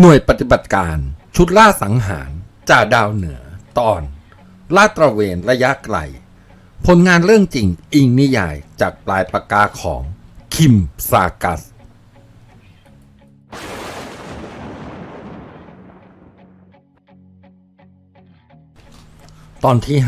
หน่วยปฏิบัติการ ชุดล่าสังหารจ่าดาวเหนือ ตอน ลาดตระเวนระยะไกล ผลงานเรื่องจริงอิงนิยายจากปลายปากกาของ คิมซากัส ตอนที่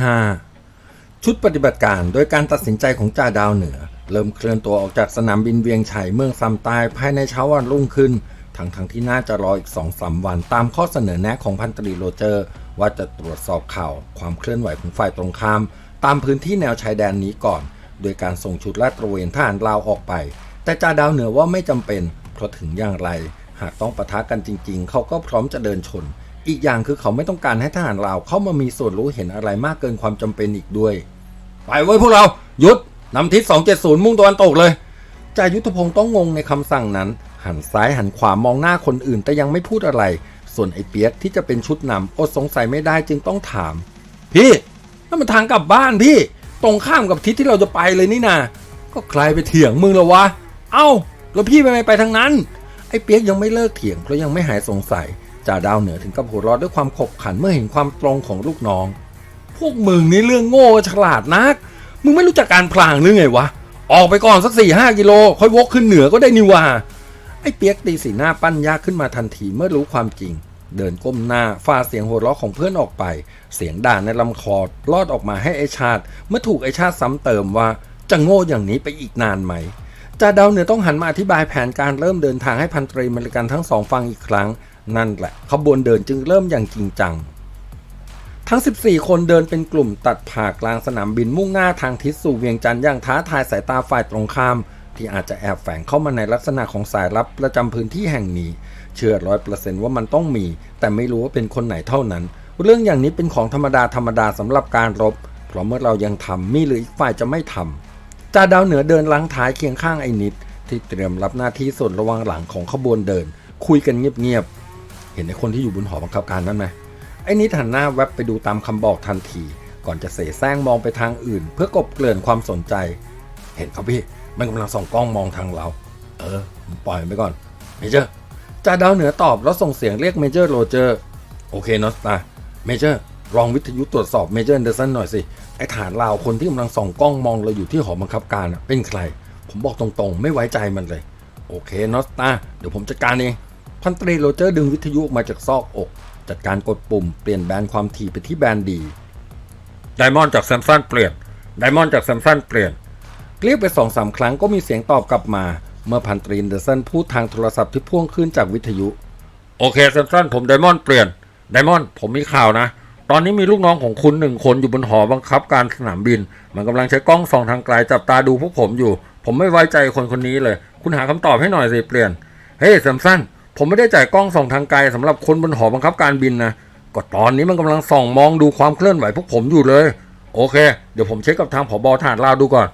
5 ชุดปฏิบัติการโดยการตัดสินใจของจ่าดาวเหนือ เริ่มเคลื่อนตัวออกจากสนามบินเวียงชัยเมืองซัมตายภายในเช้าวันรุ่งขึ้น ทั้งทั้งๆที่น่าจะรออีกสองสามวัน ตามข้อเสนอแนะของพันตรีโรเจอร์ ว่าจะตรวจสอบข่าว ความเคลื่อนไหวของฝ่ายตรงข้าม ตามพื้นที่แนวชายแดนนี้ก่อน โดยการส่งชุดลาดตระเวนทหารลาวออกไป แต่จ่าดาวเหนือว่าไม่จำเป็นเพราะถึงอย่างไร หากต้องปะทะกันจริง ๆ เขาก็พร้อมจะเดินชน อีกอย่างคือเขาไม่ต้องการให้ทหารลาวเข้ามามีส่วนรู้เห็นอะไรมากเกินความจำเป็นอีกด้วย ไปเว้ยพวกเราหยุดนำทิศ270 มุ่งตะวันตกเลยจ่ายุทธพงศ์ต้องงงในคำสั่งนั้น หันซ้ายหันขวามองหน้าคนอื่นแต่ยังไม่พูดอะไร ส่วนไอ้เปียกที่จะเป็นชุดนำอดสงสัยไม่ได้จึงต้องถาม พี่นั่นมันทางกลับบ้านพี่ ตรงข้ามกับทิศที่เราจะไปเลยนี่นาก็ใครไปเถียงมึงแล้ววะ เอ้า แล้วพี่ไปไม่ไปทางนั้น ไอ้เปียกยังไม่เลิกเถียงเพราะยังไม่หายสงสัยจ่าดาวเหนือถึงกับหัวเร้อด้วยความขบขันเมื่อเห็นความตรงของลูกน้อง พวกมึงนี่เรื่องโง่ฉลาดนัก มึงไม่รู้จักการพลางหรือไงวะ ออกไปก่อนสักสี่ห้ากิโล ค่อยวกขึ้นเหนือก็ได้นี่หว่า ไอ้เปียกตีสีหน้าปั้นยากขึ้นมาทันทีเมื่อรู้ความจริง เดินก้มหน้าฟาเสียงหัวเราะของเพื่อนออกไป เสียงด่าในลำคอลอดออกมาให้ไอชาติ เมื่อถูกไอชาติซ้ำเติมว่าจะโง่อย่างนี้ไปอีกนานไหมจ่าดาวเหนือต้องหันมาอธิบายแผนการเริ่มเดินทางให้พันตรีมริกันทั้งสองฟังอีกครั้ง นั่นแหละขบวนเดินจึงเริ่มอย่างจริงจัง ทั้ง 14 คนเดินเป็นกลุ่มตัดผ่ากลางสนามบินมุ่งหน้าทางทิศสู่เวียงจันทร์อย่างท้าทายสายตาฝ่ายตรงข้าม ที่อาจจะแอบแฝงเข้ามาในลักษณะของสายลับประจำพื้นที่แห่งนี้ เชื่อร้อยเปอร์เซนต์ว่ามันต้องมี แต่ไม่รู้ว่าเป็นคนไหนเท่านั้น เรื่องอย่างนี้เป็นของธรรมดาธรรมดาสำหรับการรบ เพราะเมื่อเรายังทำมีหรืออีกฝ่ายจะไม่ทำจ่าดาวเหนือเดินล้างท้ายเคียงข้างไอ้นิด ที่เตรียมรับหน้าที่ส่วนระวังหลังของขบวนเดิน คุยกันเงียบๆเห็นไอ้คนที่อยู่บนหอบังคับการนั้นไหมไอ้นิดหันหน้าแวบไปดูตามคำบอกทันที ก่อนจะเสแสร้งมองไปทางอื่น เพื่อกบเกลื่อนความสนใจ เห็นเขาพี่ มันกำลังส่องกล้องมองทางเรา เออ ปล่อยไปก่อน เมเจอร์จ่าดาวเหนือตอบแล้วส่งเสียงเรียกเมเจอร์โรเจอร์ โอเคนอสตาเมเจอร์ลองวิทยุตรวจสอบเมเจอร์เดอร์สันหน่อยสิ ไอฐานลาวคนที่กำลังส่องกล้องมองเราอยู่ที่หอบังคับการเป็นใคร ผมบอกตรงๆ ไม่ไว้ใจมันเลย โอเคนอสตาเดี๋ยวผมจัดการเอง พันตรีโรเจอร์ดึงวิทยุมาจากซอกอก จัดการกดปุ่มเปลี่ยนแบนด์ความถี่ไปที่แบนดีไดมอนด์จากแซมซันเปลี่ยน ไดมอนด์จากแซมซันเปลี่ยน เรียกไปสองสามครั้งก็มีเสียงตอบกลับมา เมื่อพันตรีเดอร์สันพูดทางโทรศัพท์ที่พ่วงขึ้นจากวิทยุ โอเคแซมซันผมไดมอนด์เปลี่ยนไดมอนด์ผมมีข่าวนะ ตอนนี้มีลูกน้องของคุณหนึ่งคนอยู่บนหอบังคับการสนามบิน มันกำลังใช้กล้องส่องทางไกลจับตาดูพวกผมอยู่ ผมไม่ไว้ใจคนคนนี้เลย คุณหาคำตอบให้หน่อยสิเปลี่ยนเฮ้ยแซมซันผมไม่ได้จ่ายกล้องส่องทางไกลสำหรับคนบนหอบังคับการบินนะก็ตอนนี้มันกำลังส่องมองดูความเคลื่อนไหวพวกผมอยู่เลย โอเค เดี๋ยวผมเช็คกับทางผบทหารลาวดูก่อน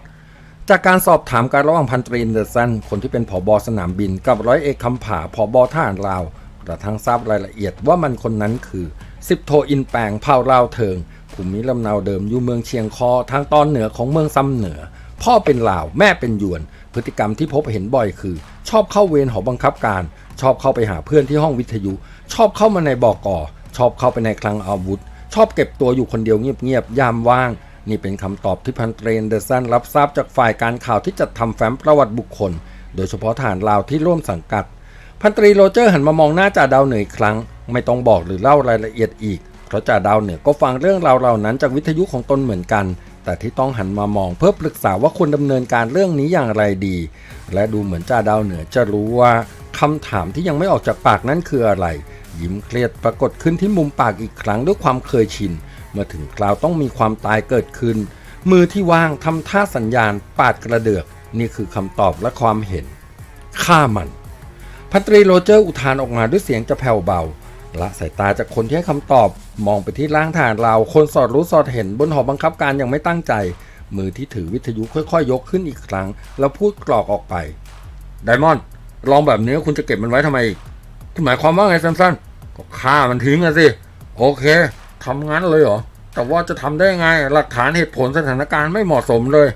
จากการสอบถามการระหว่างพันตรีเดอร์สันคนที่เป็นผบสนามบินกับร้อยเอกคำผาผบทหารลาวกระทั่งทราบรายละเอียดว่ามันคนนั้นคือสิบโทอินแปงเผ่าลาวเทิงภูมิลำเนาเดิมอยู่เมืองเชียงคอทางตอนเหนือของเมืองซ้ำเหนือ พ่อเป็นลาวแม่เป็นยวน พฤติกรรมที่พบเห็นบ่อยคือ ชอบเข้าเวรหอบังคับการ ชอบเข้าไปหาเพื่อนที่ห้องวิทยุ ชอบเข้ามาในบอกอชอบเข้าไปในคลังอาวุธ ชอบเก็บตัวอยู่คนเดียวเงียบๆยามว่าง นี่เป็นคำตอบที่พันเตรนเดอร์สันรับทราบจากฝ่ายการข่าวที่จัดทำแฟ้มประวัติบุคคล โดยเฉพาะทหารลาวที่ร่วมสังกัด พันตรีโรเจอร์หันมามองหน้าจ่าดาวเหนืออีกครั้ง ไม่ต้องบอกหรือเล่ารายละเอียดอีก เพราะจ่าดาวเหนือก็ฟังเรื่องราวเหล่านั้นจากวิทยุของตนเหมือนกัน แต่ที่ต้องหันมามองเพื่อปรึกษาว่าควรดำเนินการเรื่องนี้อย่างไรดี และดูเหมือนจ่าดาวเหนือจะรู้ว่าคำถามที่ยังไม่ออกจากปากนั้นคืออะไร ยิ้มเครียดปรากฏขึ้นที่มุมปากอีกครั้งด้วยความเคยชิน เมื่อถึงคราวต้องมีความตายเกิดขึ้น มือที่ว่างทำท่าสัญญาณปาดกระเดือก นี่คือคำตอบและความเห็นฆ่ามันพันตรีโรเจอร์อุทานออกมาด้วยเสียงจะแผ่วเบาละสายตาจากคนที่ให้คำตอบมองไปที่ล่างฐานเราคนสอดรู้สอดเห็นบนหอบังคับการอย่างไม่ตั้งใจ มือที่ถือวิทยุค่อยๆยกขึ้นอีกครั้ง แล้วพูดกรอกออกไปไดมอนด์ลองแบบนี้คุณจะเก็บมันไว้ทำไมอีกที่หมายความว่าไงสั้นๆก็ฆ่ามันทิ้งอะสิ โอเค ทำงั้นเลยเหรอ แต่ว่าจะทำได้ไง หลักฐานเหตุผลสถานการณ์ไม่เหมาะสมเลย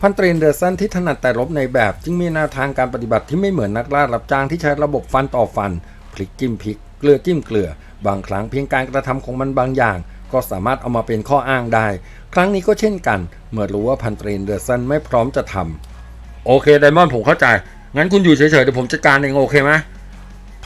พันตรีเดอร์สันที่ถนัดแต่รบในแบบ จึงมีแนวทางการปฏิบัติที่ไม่เหมือนนักล่ารับจ้างที่ใช้ระบบฟันต่อฟัน พลิกจิ้มพลิก เกลือจิ้มเกลือ บางครั้งเพียงการกระทำของมันบางอย่าง ก็สามารถเอามาเป็นข้ออ้างได้ ครั้งนี้ก็เช่นกัน เมื่อรู้ว่าพันตรีเดอร์สันไม่พร้อมจะทำโอเคไดมอนด์ผมเข้าใจ งั้นคุณอยู่เฉยๆเดี๋ยวผมจัดการเองโอเคไหม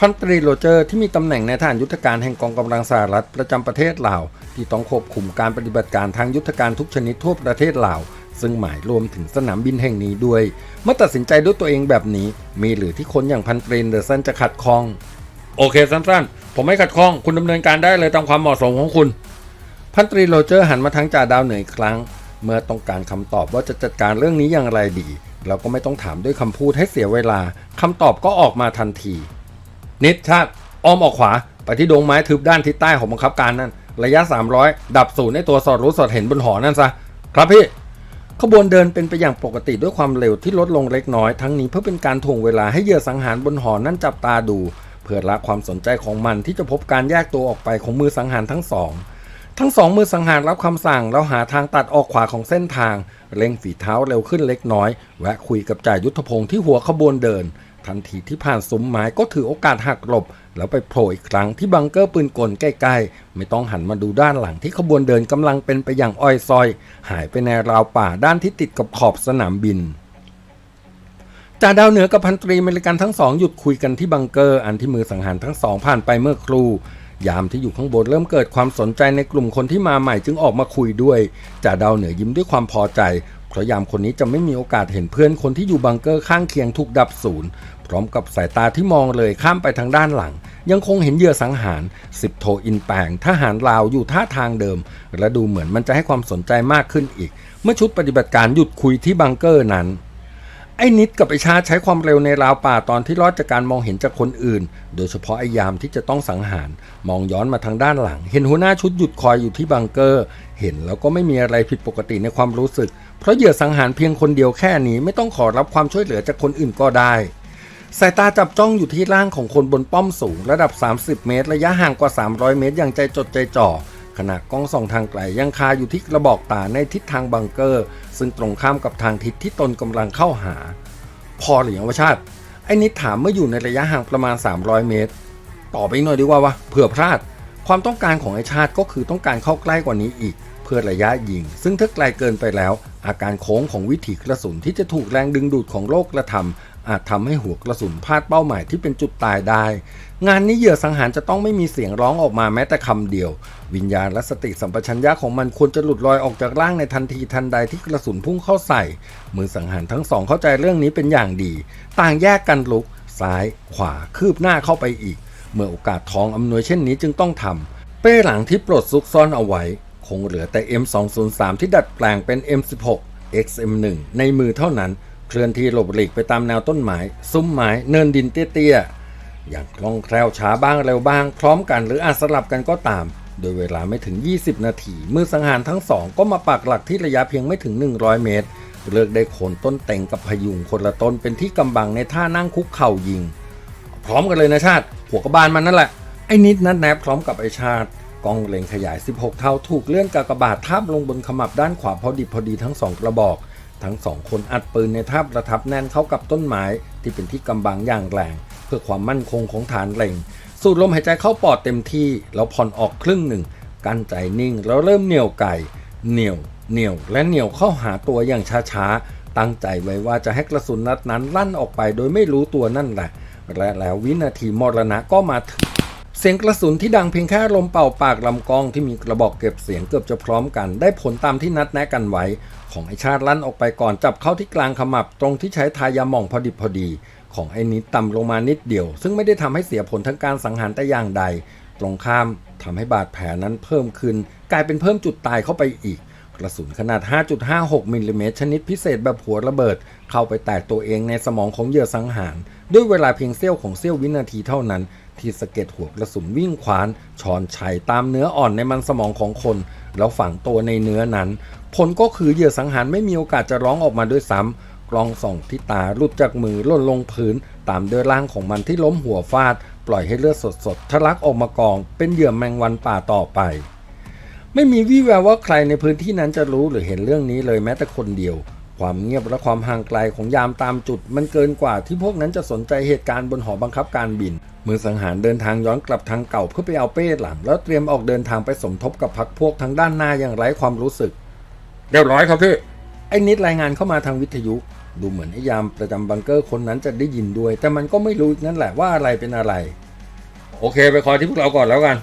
พันตรีโรเจอร์ที่มีตำแหน่งในฐานยุทธการแห่งกองกำลังสหรัฐประจำประเทศลาว ที่ต้องควบคุมการปฏิบัติการทางยุทธการทุกชนิดทั่วประเทศลาว ซึ่งหมายรวมถึงสนามบินแห่งนี้ด้วยเมื่อตัดสินใจด้วยตัวเองแบบนี้ มีหรือที่คนอย่างพันตรีเดอร์สันจะขัดข้อง โอเคสั้นๆ ผมไม่ขัดข้อง คุณดำเนินการได้เลยตามความเหมาะสมของคุณ พันตรีโรเจอร์หันมาทางจ่าดาวเหนืออีกครั้ง เมื่อต้องการคำตอบว่าจะจัดการเรื่องนี้อย่างไรดี เราก็ไม่ต้องถามด้วยคำพูดให้เสียเวลาคำตอบก็ออกมาทันที นิดชาติอ้อมออกขวา ไปที่ดงไม้ทึบด้านทิศใต้ของบังคับการนั่น ระยะ 300 ดับศูนย์ในตัวสอดรู้สอดเห็นบนหอนั่นซะ ครับพี่ ขบวนเดินเป็นไปอย่างปกติด้วยความเร็วที่ลดลงเล็กน้อย ทั้งนี้เพื่อเป็นการถ่วงเวลาให้เหยื่อสังหารบนหอนั่นจับตาดู เพื่อละความสนใจของมันที่จะพบการแยกตัวออกไปของมือสังหารทั้งสองทั้งสองมือสังหารรับคำสั่งแล้วหาทางตัดออกขวาของเส้นทาง เร่งฝีเท้าเร็วขึ้นเล็กน้อย แวะคุยกับจ่ายุทธพงศ์ที่หัวขบวนเดิน ทันทีที่ผ่านซุ้มไม้ก็ถือโอกาสหักหลบ แล้วไปโผล่อีกครั้งที่บังเกอร์ปืนกลใกล้ๆ ไม่ต้องหันมาดูด้านหลังที่ขบวนเดินกำลังเป็นไปอย่างอ้อยซอย หายไปในราวป่าด้านที่ติดกับขอบสนามบินจ่าดาวเหนือกับพันตรีเมริกันทั้งสองหยุดคุยกันที่บังเกอร์อันที่มือสังหารทั้งสองผ่านไปเมื่อครูยามที่อยู่ข้างบนเริ่มเกิดความสนใจในกลุ่มคนที่มาใหม่จึงออกมาคุยด้วยจ่าดาวเหนือยิ้มด้วยความพอใจ เพราะยามคนนี้จะไม่มีโอกาสเห็นเพื่อนคนที่อยู่บังเกอร์ข้างเคียงถูกดับศูนย์ พร้อมกับสายตาที่มองเลยข้ามไปทางด้านหลัง ยังคงเห็นเหยื่อสังหารสิบโทอินแปงทหารลาวอยู่ท่าทางเดิม และดูเหมือนมันจะให้ความสนใจมากขึ้นอีก เมื่อชุดปฏิบัติการหยุดคุยที่บังเกอร์นั้นไอ้นิดกับไอ้ชาใช้ความเร็วในราวป่าตอนที่รอดจากการมองเห็นจากคนอื่น โดยเฉพาะไอ้ยามที่จะต้องสังหาร มองย้อนมาทางด้านหลัง เห็นหัวหน้าชุดหยุดคอยอยู่ที่บังเกอร์ เห็นแล้วก็ไม่มีอะไรผิดปกติในความรู้สึก เพราะเหยื่อสังหารเพียงคนเดียวแค่นี้ไม่ต้องขอรับความช่วยเหลือจากคนอื่นก็ได้ สายตาจับจ้องอยู่ที่ร่างของคนบนป้อมสูงระดับ 30 เมตร ระยะห่างกว่า 300 เมตร อย่างใจจดใจจ่อขณะกล้องส่องทางไกลยังคาอยู่ที่กระบอกตาในทิศทางบังเกอร์ ซึ่งตรงข้ามกับทางทิศที่ตนกำลังเข้าหา พอหรือยังวะชาติไอ้นิดถามเมื่ออยู่ในระยะห่างประมาณ 300 เมตร ต่อไปหน่อยดีกว่าวะเผื่อพลาด ความต้องการของไอชาติก็คือต้องการเข้าใกล้กว่านี้อีก พื่อระยะยิง ซึ่งถ้าไกลเกินไปแล้ว อาการโค้งของวิถีกระสุนที่จะถูกแรงดึงดูดของโลกกระทำอาจทำให้หัวกระสุนพลาดเป้าหมายที่เป็นจุดตายได้ งานนี้เหยื่อสังหารจะต้องไม่มีเสียงร้องออกมาแม้แต่คำเดียว วิญญาณและสติสัมปชัญญะของมันควรจะหลุดลอยออกจากร่างในทันทีทันใดที่กระสุนพุ่งเข้าใส่ มือสังหารทั้งสองเข้าใจเรื่องนี้เป็นอย่างดี ต่างแยกกันลุก ซ้าย ขวาคืบหน้าเข้าไปอีก เมื่อโอกาสทองอำนวยเช่นนี้จึงต้องทำเป้หลังที่ปลดซุกซ่อนเอาไว้ คงเหลือแต่ M203 ที่ดัดแปลงเป็น M16 XM1 ในมือเท่านั้น เคลื่อนที่หลบหลีกไปตามแนวต้นไม้ ซุ้มไม้ เนินดินเตี้ยๆ อย่างคล่องแคล่วช้าบ้างเร็วบ้าง พร้อมกันหรืออาจสลับกันก็ตาม โดยเวลาไม่ถึง 20 นาที มือสังหารทั้งสองก็มาปักหลักที่ระยะเพียงไม่ถึง 100 เมตร เลือกได้โคนต้นเต็งกับพยุงคนละต้นเป็นที่กำบังในท่านั่งคุกเข่ายิง พร้อมกันเลยนะชาติ หัวกระบาลมันนั่นแหละ ไอ้นิดนัดแนบพร้อมกับไอ้ชาติ กล้องเล็งขยาย 16 เท่าถูกเลื่อนกากบาททับลงบนขมับด้านขวาพอดิบพอดีทั้งสองกระบอก ทั้งสองคนอัดปืนในท่าประทับแน่นเข้ากับต้นไม้ที่เป็นที่กำบังอย่างแรง เพื่อความมั่นคงของฐานเล็ง สูดลมหายใจเข้าปอดเต็มที่ แล้วผ่อนออกครึ่งหนึ่ง กั้นใจนิ่งแล้วเริ่มเหนี่ยวไก่เหนี่ยวเหนี่ยวและเหนี่ยวเข้าหาตัวอย่างช้าๆ ตั้งใจไว้ว่าจะให้กระสุนนัดนั้นลั่นออกไปโดยไม่รู้ตัวนั่นแหละและแล้ววินาทีมรณะก็มาถึง เสียงกระสุนที่ดังเพียงแค่ลมเป่าปากลำกล้องที่มีกระบอกเก็บเสียงเกือบจะพร้อมกัน ได้ผลตามที่นัดแนะกันไว้ ของไอชาติลั่นออกไปก่อนจับเข้าที่กลางขมับตรงที่ใช้ทายาหม่องพอดิบพอดี ของไอนิดต่ำลงมานิดเดียว ซึ่งไม่ได้ทำให้เสียผลทั้งการสังหารแต่อย่างใด ตรงข้ามทำให้บาดแผลนั้นเพิ่มขึ้น กลายเป็นเพิ่มจุดตายเข้าไปอีก กระสุนขนาด 5.56 มิลลิเมตรชนิดพิเศษแบบหัวระเบิด เข้าไปแตกตัวเองในสมองของเหยื่อสังหาร ด้วยเวลาเพียงเสี้ยวของเสี้ยววินาทีเท่านั้น ที่สะเก็ดหัวกระสุนวิ่งขวานชอนชัยตามเนื้ออ่อนในมันสมองของคน แล้วฝังตัวในเนื้อนั้น ผลก็คือเหยื่อสังหารไม่มีโอกาสจะร้องออกมาด้วยซ้ำกลองส่องที่ตาลุดจากมือล่นลงพื้น ตามด้วยร่างของมันที่ล้มหัวฟาด ปล่อยให้เลือดสดๆทะลักออกมากอง เป็นเหยื่อแมงวันป่าต่อไปไม่มีวี่แววว่าใครในพื้นที่นั้นจะรู้หรือเห็นเรื่องนี้เลยแม้แต่คนเดียว ความเงียบและความห่างไกลของยามตามจุด มันเกินกว่าที่พวกนั้นจะสนใจเหตุการณ์บนหอบังคับการบิน มือสังหารเดินทางย้อนกลับทางเก่าเพื่อไปเอาเป้หลัง แล้วเตรียมออกเดินทางไปสมทบกับพักพวกทางด้านหน้าอย่างไร้ความรู้สึก เรียบร้อยครับพี่ ไอ้นิดรายงานเข้ามาทางวิทยุ ดูเหมือนไอ้ยามประจำบังเกอร์คนนั้นจะได้ยินด้วย แต่มันก็ไม่รู้อีกนั่นแหละว่าอะไรเป็นอะไร โอเค ไปคอยที่พวกเราก่อนแล้วกัน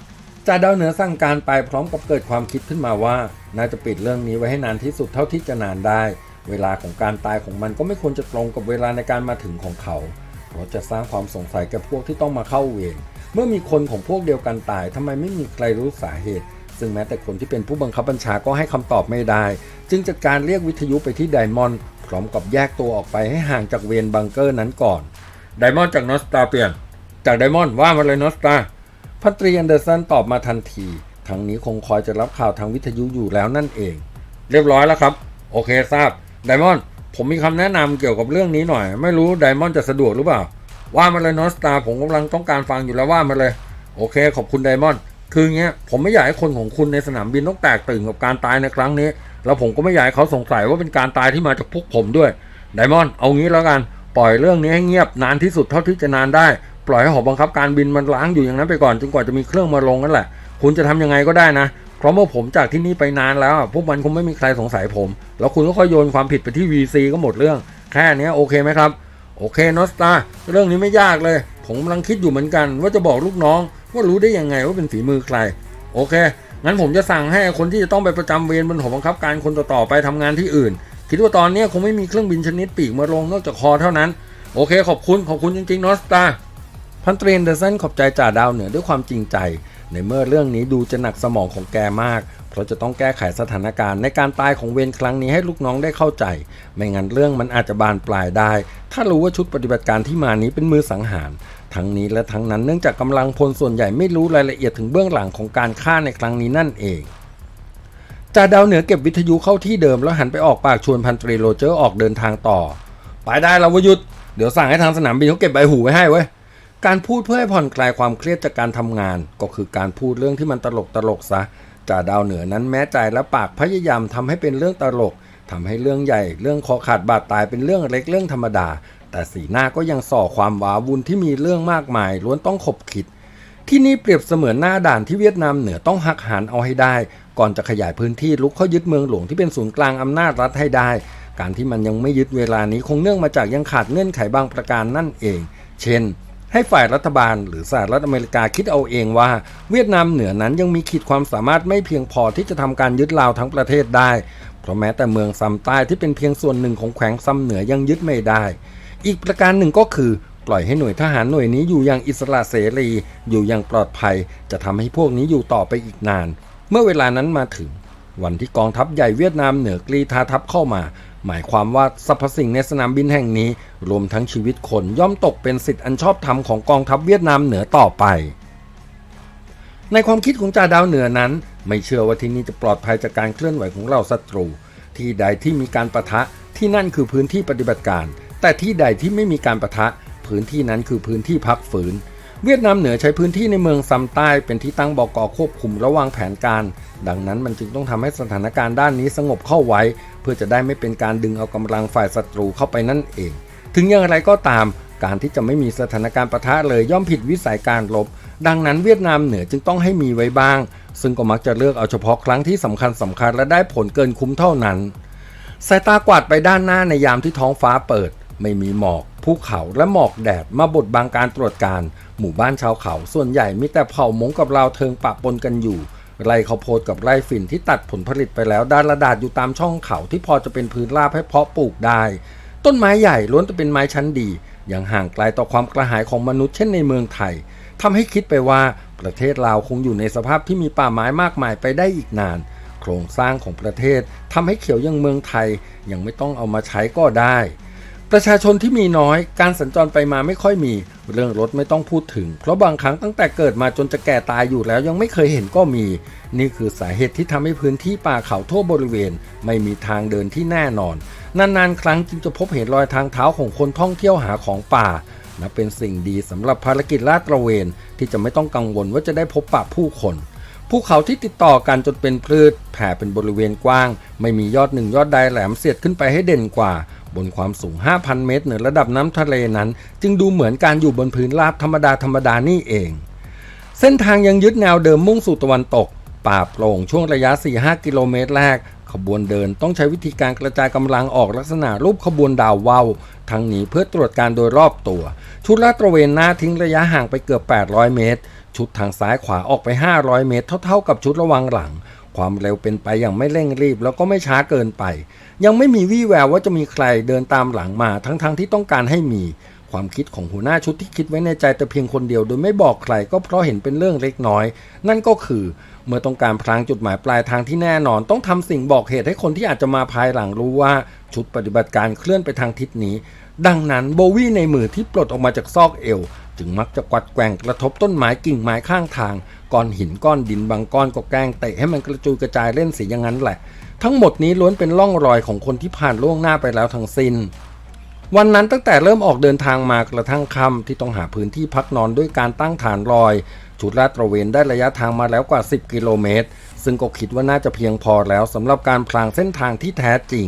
จ่าดาวเหนือสั่งการไปพร้อมกับเกิดความคิดขึ้นมาว่า น่าจะปิดเรื่องนี้ไว้ให้นานที่สุดเท่าที่จะนานได้ เวลาของการตายของมันก็ไม่ควรจะตรงกับเวลาในการมาถึงของเขาเพ ราะจะสร้างความสงสัยกับพวกที่ต้องมาเข้าเวรเมื่อมีคนของพวกเดียวกันตายทำไมไม่มีใครรู้สาเหตุ ซึ่งแม้แต่คนที่เป็นผู้บังคับบัญชาก็ให้คำตอบไม่ได้ จึงจัดการเรียกวิทยุไปที่ไดมอนด์พร้อมกับแยกตัวออกไปให้ห่างจากเวรบังเกอร์นั้นก่อนไดมอนด์จากนอสตาเปลี่ยน จากไดมอนด์ว่ามาเลยนอสตาพัตรีแอนเดอร์สันตอบมาทันทีทั้งนี้คงคอยจะรับข่าวทางวิทยุอยู่แล้วนั่นเอง เรียบร้อยแล้วครับ โอเคทราบไดมอนด์ ผมมีคำแนะนำเกี่ยวกับเรื่องนี้หน่อย ไม่รู้ไดมอนด์จะสะดวกหรือเปล่า ว่ามาเลยนอสตาผมกำลังต้องการฟังอยู่แล้วว่ามาเลย โอเค ขอบคุณไดมอนด์คือเงี้ยผมไม่อยากให้คนของคุณในสนามบินต้องแตกตื่นกับการตายในครั้งนี้ แล้วผมก็ไม่อยากให้เขาสงสัยว่าเป็นการตายที่มาจากพวกผมด้วยไดมอนด์เอางี้แล้วกันปล่อยเรื่องนี้ให้เงียบนานที่สุดเท่าที่จะนานได้ ปล่อยให้หอบังคับการบินมันล้างอยู่อย่างนั้นไปก่อนจนกว่าจะมีเครื่องมาลงนั่นแหละ คุณจะทำยังไงก็ได้นะ เพราะเมื่อผมจากที่นี่ไปนานแล้ว พวกมันคงไม่มีใครสงสัยผม แล้วคุณก็ค่อยโยนความผิดไปที่ VC ก็หมดเรื่อง แค่นี้โอเคไหมครับ โอเคนอสตาเรื่องนี้ไม่ยากเลย ผมกำลังคิดอยู่เหมือนกัน ว่าจะบอกลูกน้องว่ารู้ได้ยังไงว่าเป็นฝีมือใคร โอเค งั้นผมจะสั่งให้คนที่จะต้องไปประจำเวรบนหอบังคับการคนต่อๆไปทำงานที่อื่น คิดว่าตอนนี้คงไม่มีเครื่องบินชนิดปีกมาลงนอกจากคอเท่านั้น โอเค ขอบคุณ ขอบคุณจริงๆนอสตาพันตรีนเดอร์สันขอบใจจ่าดาวเหนือด้วยความจริงใจ ในเมื่อเรื่องนี้ดูจะหนักสมองของแกมาก เพราะจะต้องแก้ไขสถานการณ์ในการตายของเวรครั้งนี้ให้ลูกน้องได้เข้าใจ ไม่งั้นเรื่องมันอาจจะบานปลายได้ ถ้ารู้ว่าชุดปฏิบัติการที่มานี้เป็นมือสังหารทั้งนี้และทั้งนั้นเนื่องจากกำลังพลส่วนใหญ่ไม่รู้รายละเอียดถึงเบื้องหลังของการฆ่าในครั้งนี้นั่นเองจ่าดาวเหนือเก็บวิทยุเข้าที่เดิมแล้วหันไปออกปากชวนพันตรีโรเจอร์ออกเดินทางต่อ ไปได้แล้ววยุทธเดี๋ยวสั่งให้ทางสนามบินเขาเก็บใบหูไว้ให้เว้ย การพูดเพื่อให้ผ่อนคลายความเครียดจากการทำงาน ก็คือการพูดเรื่องที่มันตลกตลกซะจ่าดาวเหนือนั้นแม้ใจและปากพยายามทำให้เป็นเรื่องตลกทำให้เรื่องใหญ่ เรื่องคอขาดบาดตายเป็นเรื่องเล็กเรื่องธรรมดา แต่สีหน้าก็ยังส่อความว้าวุ่นที่มีเรื่องมากมายล้วนต้องขบคิด ที่นี่เปรียบเสมือนหน้าด่านที่เวียดนามเหนือต้องหักหานเอาให้ได้ ก่อนจะขยายพื้นที่ลุกเข้ายึดเมืองหลวงที่เป็นศูนย์กลางอำนาจรัฐให้ได้ การที่มันยังไม่ยึดเวลานี้คงเนื่องมาจากยังขาดเงื่อนไขบางประการนั่นเอง เช่น ให้ฝ่ายรัฐบาลหรือสหรัฐอเมริกาคิดเอาเองว่า เวียดนามเหนือนั้นยังมีขีดความสามารถไม่เพียงพอที่จะทำการยึดลาวทั้งประเทศได้ เพราะแม้แต่เมืองซัมใต้ที่เป็นเพียงส่วนหนึ่งของแขวงซัมเหนือยังยึดไม่ได้ อีกประการหนึ่งก็คือ ปล่อยให้หน่วยทหารหน่วยนี้อยู่อย่างอิสระเสรี อยู่อย่างปลอดภัย จะทำให้พวกนี้อยู่ต่อไปอีกนาน เมื่อเวลานั้นมาถึง วันที่กองทัพใหญ่เวียดนามเหนือกรีธาทัพเข้ามา หมายความว่าสรรพสิ่งในสนามบินแห่งนี้ รวมทั้งชีวิตคนย่อมตกเป็นสิทธิอันชอบธรรมของกองทัพเวียดนามเหนือต่อไป ในความคิดของจ่าดาวเหนือนั้น ไม่เชื่อว่าที่นี่จะปลอดภัยจากการเคลื่อนไหวของเราศัตรู ที่ใดที่มีการประทะที่นั่นคือพื้นที่ปฏิบัติการ แต่ที่ใดที่ไม่มีการประทะ พื้นที่นั้นคือพื้นที่พักฝืนเวียดนามเหนือใช้พื้นที่ในเมืองซัมใต้เป็นที่ตั้งบกอควบคุมระวางแผนการ ดังนั้นมันจึงต้องทำให้สถานการณ์ด้านนี้สงบเข้าไว้ เพื่อจะได้ไม่เป็นการดึงเอากำลังฝ่ายศัตรูเข้าไปนั่นเอง ถึงอย่างไรก็ตาม การที่จะไม่มีสถานการณ์ปะทะเลยย่อมผิดวิสัยการรบดังนั้นเวียดนามเหนือจึงต้องให้มีไว้บ้าง ซึ่งก็มักจะเลือกเอาเฉพาะครั้งที่สำคัญสำคัญและได้ผลเกินคุ้มเท่านั้นสายตากวาดไปด้านหน้าในยามที่ท้องฟ้าเปิด ไม่มีหมอกภูเขาและหมอกแดดมาบดบังการตรวจการ หมู่บ้านชาวเขาส่วนใหญ่มีแต่เผ่ามงกับราวเทิงปะปนกันอยู่ ไร่ข้าวโพดกับไร่ฝิ่นที่ตัดผลผลิตไปแล้วด้านละดาดอยู่ตามช่องเขาที่พอจะเป็นพื้นราบให้เพาะปลูกได้ ต้นไม้ใหญ่ล้วนจะเป็นไม้ชั้นดี อยังห่างไกลต่อความกระหายของมนุษย์เช่นในเมืองไทยทำให้คิดไปว่าประเทศลาวคงอยู่ในสภาพที่มีป่าไม้มากมายไปได้อีกนาน โครงสร้างของประเทศทำให้เขียวอยังเมืองไทยยังไม่ต้องเอามาใช้ก็ได้ ประชาชนที่มีน้อยการสัญจรไปมาไม่ค่อยมี เรื่องรถไม่ต้องพูดถึง เพราะบางครั้งตั้งแต่เกิดมาจนจะแก่ตายอยู่แล้วยังไม่เคยเห็นก็มี นี่คือสาเหตุที่ทำให้พื้นที่ป่าเขาทั่วบริเวณ ไม่มีทางเดินที่แน่นอน นานๆ ครั้งจึงจะพบเห็นรอยทางเท้าของคนท่องเที่ยวหาของป่านับเป็นสิ่งดีสำหรับภารกิจลาดตระเวน ที่จะไม่ต้องกังวลว่าจะได้พบปะผู้คนภูเขาที่ติดต่อกันจนเป็นพืชแผ่เป็นบริเวณกว้าง ไม่มียอดหนึ่งยอดใดแหลมเสียดขึ้นไปให้เด่นกว่า บนความสูง 5,000 เมตรเหนือระดับน้ำทะเลนั้น จึงดูเหมือนการอยู่บนพื้นราบธรรมดาธรรมดานี่เอง เส้นทางยังยึดแนวเดิมมุ่งสู่ตะวันตก ป่าโปร่งช่วงระยะ 4-5 กิโลเมตรแรก ขบวนเดินต้องใช้วิธีการกระจายกำลังออกลักษณะรูปขบวนดาววาวทั้งนี้เพื่อตรวจการโดยรอบตัว ชุดลาดตระเวนหน้าทิ้งระยะห่างไปเกือบ 800 เมตร ชุดทางซ้ายขวาออกไป 500 เมตร เท่าๆกับชุดระวังหลัง ความเร็วเป็นไปอย่างไม่เร่งรีบแล้วก็ไม่ช้าเกินไป ยังไม่มีวี่แววว่าจะมีใครเดินตามหลังมาทั้งๆที่ต้องการให้มีความคิดของหัวหน้าชุดที่คิดไว้ในใจแต่เพียงคนเดียว โดยไม่บอกใครก็เพราะเห็นเป็นเรื่องเล็กน้อย นั่นก็คือ เมื่อต้องการพลางจุดหมายปลายทางที่แน่นอน ต้องทำสิ่งบอกเหตุให้คนที่อาจจะมาภายหลังรู้ว่าชุดปฏิบัติการเคลื่อนไปทางทิศนี้ ดังนั้นโบวี่ในมือที่ปลดออกมาจากซอกเอว จึงมักจะกวัดแกว่งกระทบต้นไม้กิ่งไม้ข้างทางก้อนหินก้อนดินบางก้อนก็แกล้งเตะให้มันกระจุยกระจายเล่นเสียอย่างนั้นแหละ ทั้งหมดนี้ล้วนเป็นร่องรอยของคนที่ผ่านล่วงหน้าไปแล้วทั้งสิ้น วันนั้นตั้งแต่เริ่มออกเดินทางมากระทั่งค่ำที่ต้องหาพื้นที่พักนอนด้วยการตั้งฐานลอย ชุดลาดตระเวนได้ระยะทางมาแล้วกว่า 10 กิโลเมตร ซึ่งก็คิดว่าน่าจะเพียงพอแล้วสำหรับการพลางเส้นทางที่แท้จริง